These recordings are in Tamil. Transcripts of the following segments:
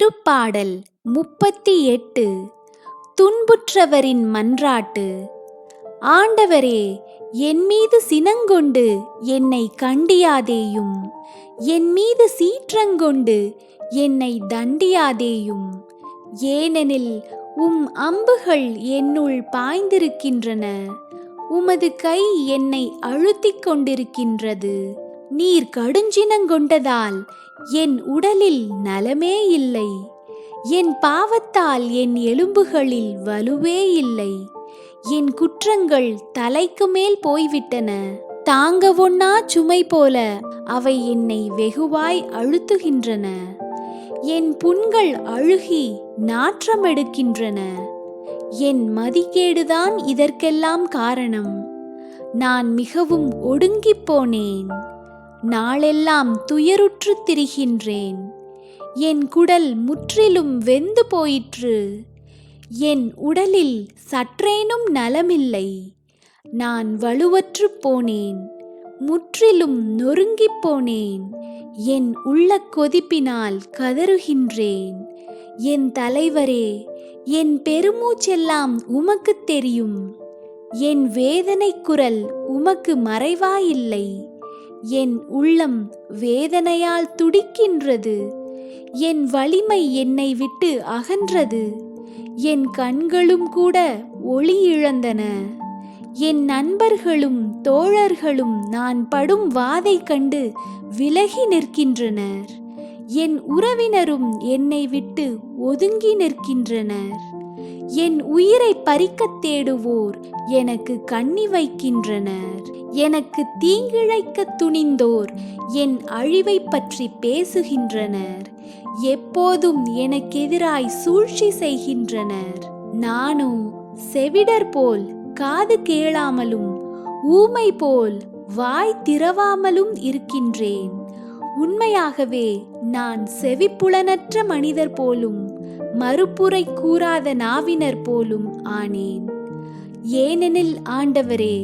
திருப்பாடல் முப்பத்தி எட்டு. துன்புற்றவரின் மன்றாட்டு. ஆண்டவரே என் மீது சினங்கொண்டு என்னை கண்டியாதேயும். என் மீது சீற்றங்கொண்டு என்னை தண்டியாதேயும். ஏனெனில் உம் அம்புகள் என்னுள் பாய்ந்திருக்கின்றன. உமது கை என்னை அழுத்திக் கொண்டிருக்கின்றது. நீர் கடுஞ்சினங்கொண்டதால் என் உடலில் நலமே இல்லை. என் பாவத்தால் என் எலும்புகளில் வலுவே இல்லை. என் குற்றங்கள் தலைக்கு மேல் போய்விட்டன. தாங்க ஒண்ணா சுமை போல அவை என்னை வெகுவாய் அழுத்துகின்றன. என் புண்கள் அழுகி நாற்றம் எடுக்கின்றன என் மதிக்கேடுதான் இதற்கெல்லாம் காரணம். நான் மிகவும் ஒடுங்கிப் போனேன். நாளெல்லாம் துயருற்றுத் திரிகின்றேன். என் குடல் முற்றிலும் வெந்து போயிற்று. என் உடலில் சற்றேனும் நலமில்லை. நான் வலுவற்றுப் போனேன். முற்றிலும் நொறுங்கிப் போனேன். என் உள்ள கொதிப்பினால் கதறுகின்றேன். என் தலைவரே என் பெருமூச்செல்லாம் உமக்குத் தெரியும். என் வேதனை குரல் உமக்கு மறைவாயில்லை. என் உள்ளம் வேதனையால் துடிக்கின்றது. என் வலிமை என்னை விட்டு அகன்றது. என் கண்களும் கூட ஒளி இழந்தன. என் நண்பர்களும் தோழர்களும் நான் படும் வாதை கண்டு விலகி நிற்கின்றனர். என் உறவினரும் என்னை விட்டு ஒதுங்கி நிற்கின்றனர். என் உயிரை பறிக்கத் தேடுவோர் எனக்கு கண்ணி வைக்கின்றனர். எனக்கு தீங்கிழைக்க துணிந்தோர் என் அழிவை பற்றி பேசுகின்றனர். எப்போதும் எனக்கெதிராய் சூழ்ச்சி செய்கின்றனர். நானோ செவிடர் போல் காது கேளாமலும் ஊமை போல் வாய் திறவாமலும் இருக்கின்றேன். உண்மையாகவே நான் செவிப்புலனற்ற மனிதர் போலும் மறுப்புரை கூறாத நாவினர் போலும் ஆனேன். ஏனெனில் ஆண்டவரே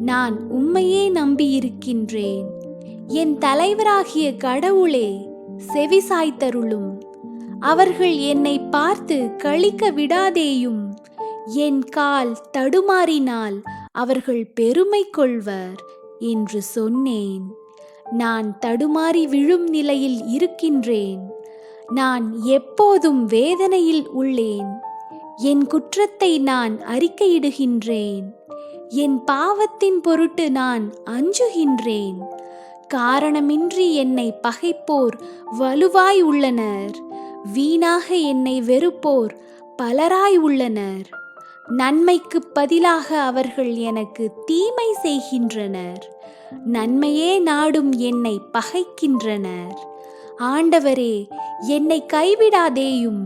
நான் உம்மையே நம்பியிருக்கின்றேன். என் தலைவராகிய கடவுளே செவி சாய்த்தருளும். அவர்கள் என்னை பார்த்து கழிக்க விடாதேயும். என் கால் தடுமாறினால் அவர்கள் பெருமை கொள்வர் என்று சொன்னேன். நான் தடுமாறி விழும் நிலையில் இருக்கின்றேன். நான் எப்போதும் வேதனையில் உள்ளேன். என் குற்றத்தை நான் அறிக்கையிடுகின்றேன். என் பாவத்தின் பொருட்டு நான் அஞ்சுகின்றேன். காரணமின்றி என்னை பகைப்போர் வலுவாய் உள்ளனர். வீணாக என்னை வெறுப்போர் பலராய் உள்ளனர். நன்மைக்கு பதிலாக அவர்கள் எனக்கு தீமை செய்கின்றனர். நன்மையே நாடும் என்னை பகைக்கின்றனர். ஆண்டவரே என்னை கைவிடாதேயும்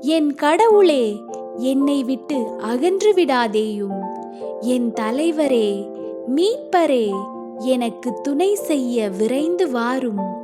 என் கடவுளே என்னை விட்டு அகன்று விடாதேயும். என் தலைவரே மீட்பரே எனக்கு துணை செய்ய விரைந்து வாரும்.